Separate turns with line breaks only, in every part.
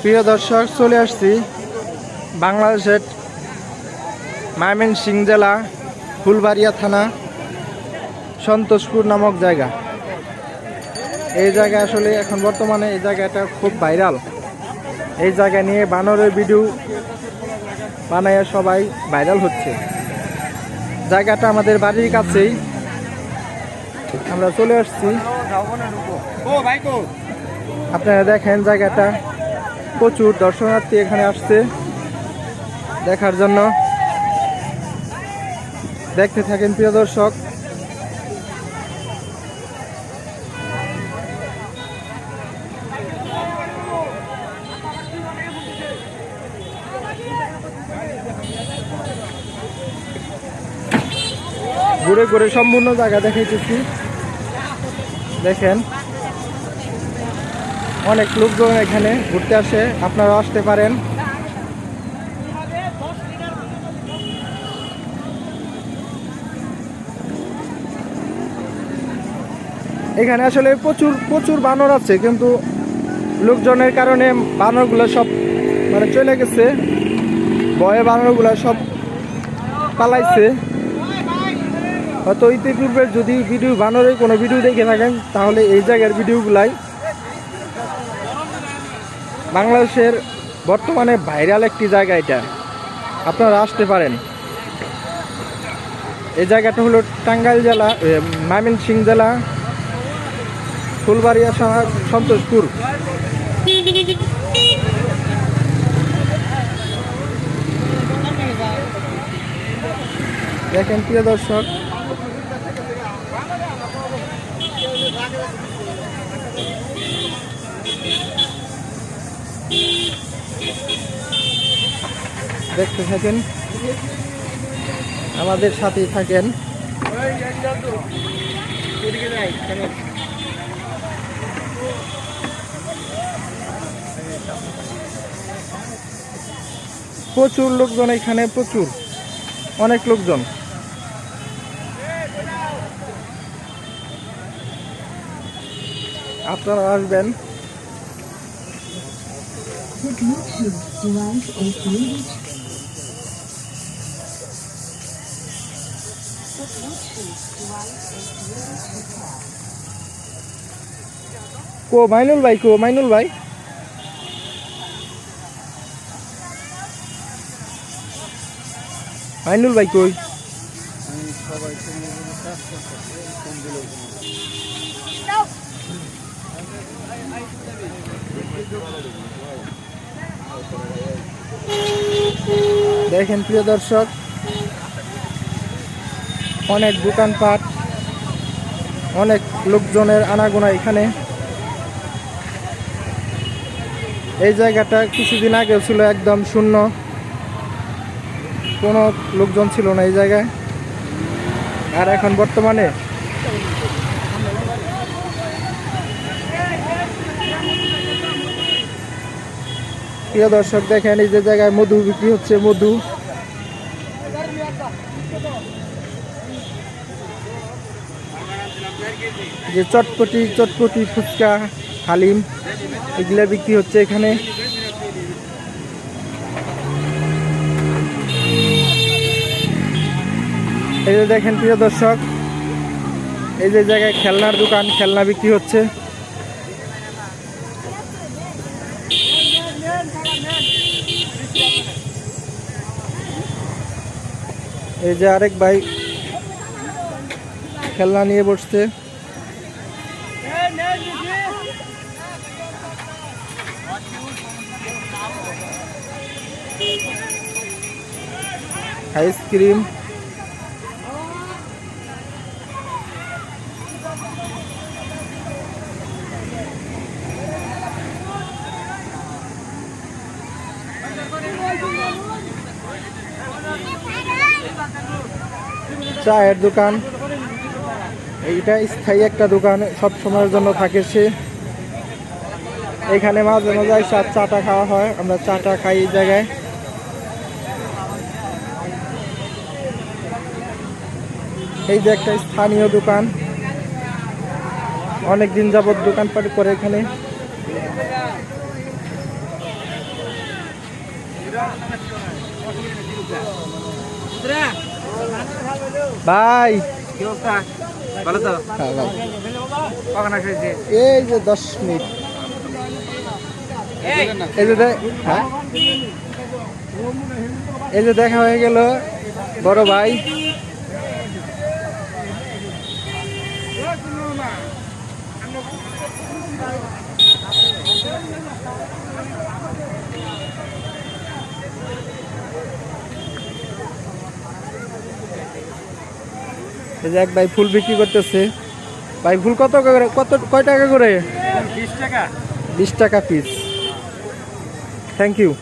প্রিয় দর্শক, চলে আসছি বাংলাদেশের ময়মনসিং জেলা ফুলবাড়িয়া থানা সন্তোষপুর নামক জায়গা। এই জায়গা আসলে এখন বর্তমানে এই জায়গাটা খুব ভাইরাল। এই জায়গা নিয়ে বানরের ভিডিও বানায় সবাই ভাইরাল হচ্ছে। জায়গাটা আমাদের বাড়ির কাছেই। আমরা চলে আসছি। আপনারা দেখেন জায়গাটা। প্রচুর দর্শনার্থী এখানে আসছে দেখার জন্য। দেখতে থাকেন প্রিয় দর্শক। ঘুরে ঘুরে সম্পূর্ণ জায়গা দেখাইতেছি। দেখেন। অনেক লোকজন এখানে ঘুরতে আসে আপনারা আসতে পারেন। এখানে আসলে প্রচুর প্রচুর বানর আছে, কিন্তু লোকজনের কারণে বানরগুলো সব মানে চলে গেছে। ভয়ে বানরগুলো সব পালাইছে। হয়তো ইতিপূর্বে যদি ভিডিও বানরের কোনো ভিডিও দেখে থাকেন, তাহলে এই জায়গার ভিডিওগুলাই বাংলাদেশের বর্তমানে ভাইরাল একটি জায়গা এটা। আপনারা আসতে পারেন। এই জায়গাটা হলো টাঙ্গাইল জেলা ময়মনসিং জেলা, ফুলবাড়িয়া থানা সন্তোষপুর। দেখেন প্রিয় দর্শক দেখতে থাকেন। আমাদের সাথেই থাকেন। প্রচুর লোকজন এখানে প্রচুর। অনেক লোকজন। আপনারা আসবেন।
Bluetooth device is muted. The Bluetooth device is muted to pair.
কো মাইনুল ভাই কো মাইনুল ভাই মাইনুল ভাই কই দেখেন প্রিয় দর্শক, অনেক দোকানপাট, অনেক লোকজনের আনাগোনা এখানে। এই জায়গাটা কিছুদিন আগেও ছিল একদম শূন্য। কোনো লোকজন ছিল না এই জায়গায়। আর এখন বর্তমানে প্রিয় দর্শক, দেখেন এই যে জায়গায় মধু বিক্রি হচ্ছে, মধু। যে চটপটি চটপটি ফুচকা, হালিম, এগুলা বিক্রি হচ্ছে এখানে। এই যে দেখেন প্রিয় দর্শক, এই যে জায়গায় খেলনার দোকান, খেলনা বিক্রি হচ্ছে। এই যে আরেক ভাই খেলনা নিয়ে বসছে। আইসক্রিম। চায়ের দোকান। এইটা স্থায়ী একটা দোকান, সব সময়ের জন্য থাকে সে। এখানে মাঝে মাঝে চাটা খাওয়া হয়, আমরা চাটা খাই এই জায়গায়। এই যে একটা স্থানীয় দোকান। অনেক দিন যাবত দোকানপাট করে এখানে। ভাই।
ভালো তো?
হ্যাঁ
কখন আসছে
এই যে দশ মিনিট। এই। যে হ্যাঁ? এই যে দেখা হয়ে গেল বড় ভাই। এই যে এক ভাই ফুল বিক্রি করতেছে। ভাই ফুল কত করে কত কয় টাকা করে?
বিশ টাকা।
বিশ টাকা পিস থ্যাংক ইউ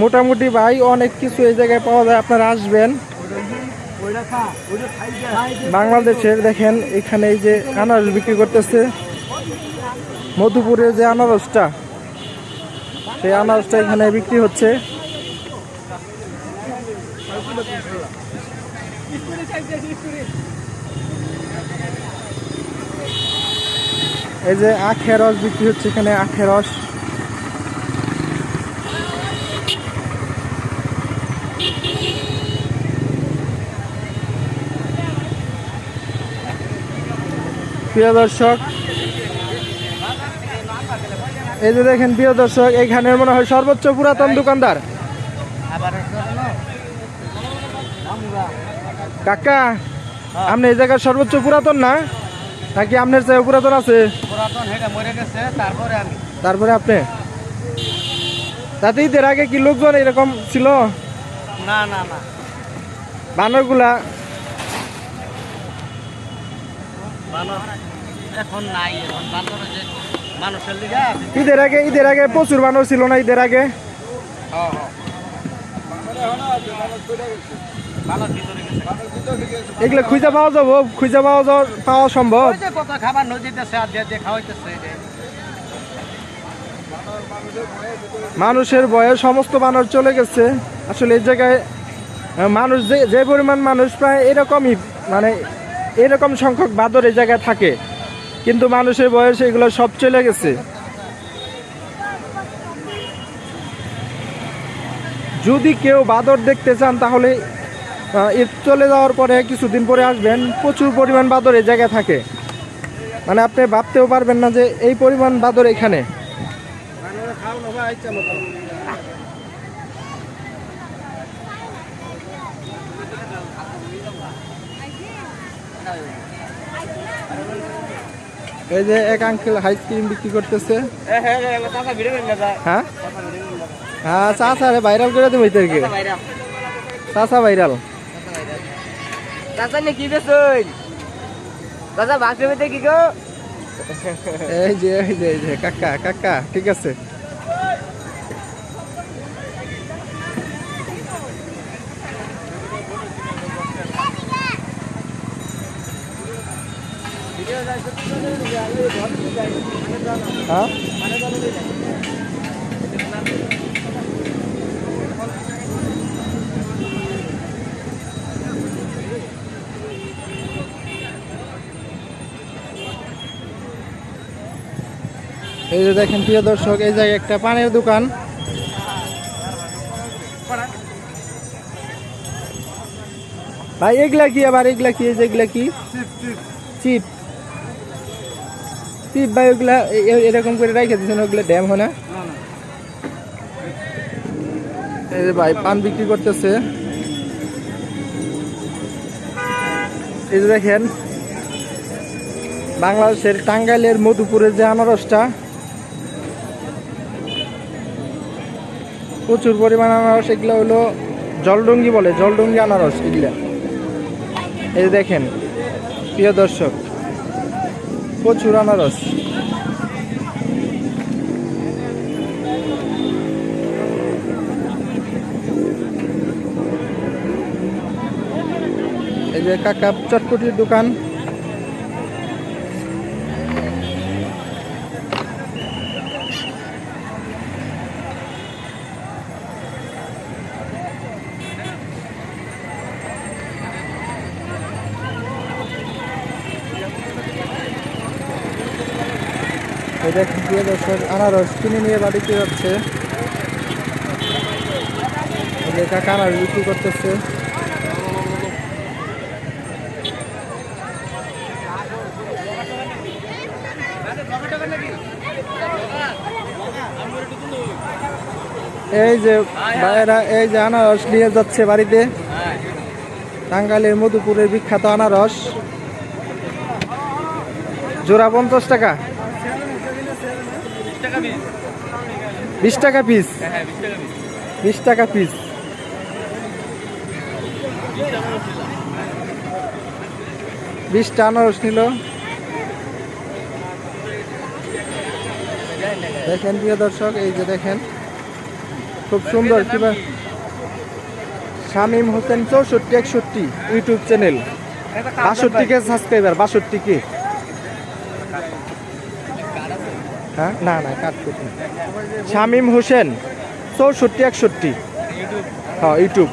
মোটামুটি ভাই অনেক কিছু এই জায়গায় পাওয়া যায় আপনারা আসবেন। বাংলাদেশের দেখেন এখানে এই যে আনারস বিক্রি করতেছে। মধুপুরের যে আনারসটা সেই আনারসটা এখানে বিক্রি হচ্ছে। এই যে আখের রস বিক্রি হচ্ছে এখানে, আখের রস। প্রিয় দর্শক, এই যে দেখেন প্রিয় দর্শক, এখানে মনে হয় সর্বোচ্চ পুরাতন দোকানদার
আবার
কাকা আপনি এই জায়গার সর্বোচ্চ পুরাতন না? নাকি আপনার চেয়ে পুরাতন আছে?
তারপরে
আপনি? তাতে ঈদের আগে কি লোকজন এরকম ছিল?
না না না।
বানরগুলা?
বানর এখন নাই মানুষের
ঈদের আগে ঈদের আগে প্রচুর বানর ছিল না ঈদের আগে?
হ্যাঁ হ্যাঁ
এগুলো খুঁজে পাওয়া যাব খুঁজে পাওয়া যাওয়া পাওয়া সম্ভব।
কত খাবার নদীতেছে আর দিয়ে দিয়ে খাওয়াইতেছে
মানুষের বয়ে সমস্ত বানর চলে গেছে। আসলে এই জায়গায় মানুষ যে যে পরিমাণ মানুষ প্রায় এরকমই মানে এরকম সংখ্যক বাদর এই জায়গায় থাকে। কিন্তু মানুষের বয়স এগুলো সব চলে গেছে। যদি কেউ বাদর দেখতে চান তাহলে ঈদ চলে যাওয়ার পরে কিছুদিন পরে আসবেন প্রচুর পরিমাণ বাদর এই জায়গায় থাকে। মানে আপনি ভাবতেও পারবেন না যে এই পরিমাণ বাদর এখানে। এই যে এক আঙ্কেল আইসক্রিম বিক্রি করতেছে।
হ্যাঁ? হ্যাঁ
চাচা রে ভাইরাল করে দেবো চাচা ভাইরাল
চাচা নে কি বেসই চাচা বাসে বেতে কি গো।
এই যে এই যে এই যে কাকা কাকা ঠিক আছে। হ্যাঁ? এই যে দেখেন, প্রিয় দর্শক, এই জায়গায় একটা পানের দোকান। ভাই, এগুলা কি আবার? এগুলা কি? এগুলা কি? চিপ। চিপ ভাই, ওগুলা এরকম করে রেখে দিচ্ছেন ওগুলা ড্যাম হয় না? এই যে ভাই, পান বিক্রি করতেছে। এই যে দেখেন, বাংলাদেশের টাঙ্গাইলের মধুপুরের যে আনারসটা প্রচুর পরিমাণ আনারস, এগুলো হলো জলডঙ্গি বলে, জলডঙ্গি আনারস এগুলা। এই দেখেন, প্রিয় দর্শক, প্রচুর আনারস। এই যে কাকা চটপটির দোকান। আনারস কিনে নিয়ে বাড়িতে যাচ্ছে। কাকা আনারস বিক্রি করতেছে। এই যে ভাইয়েরা, এই যে আনারস নিয়ে যাচ্ছে বাড়িতে। টাঙ্গাইলের মধুপুরের বিখ্যাত আনারস। জোড়া পঞ্চাশ টাকা। বিশ টাকা পিস বিশ টাকা পিস বিশটা আনারস নিল। দেখেন প্রিয় দর্শক এই যে দেখেন খুব সুন্দর কিবা শামীম হোসেন চৌষট্টি একষট্টি ইউটিউব চ্যানেল বাষট্টি কে সাবস্ক্রাইবার বাষট্টি কে? হ্যাঁ? না না কাট করুন শামীম হোসেন চৌষট্টি একষট্টি। হ্যাঁ ইউটিউব।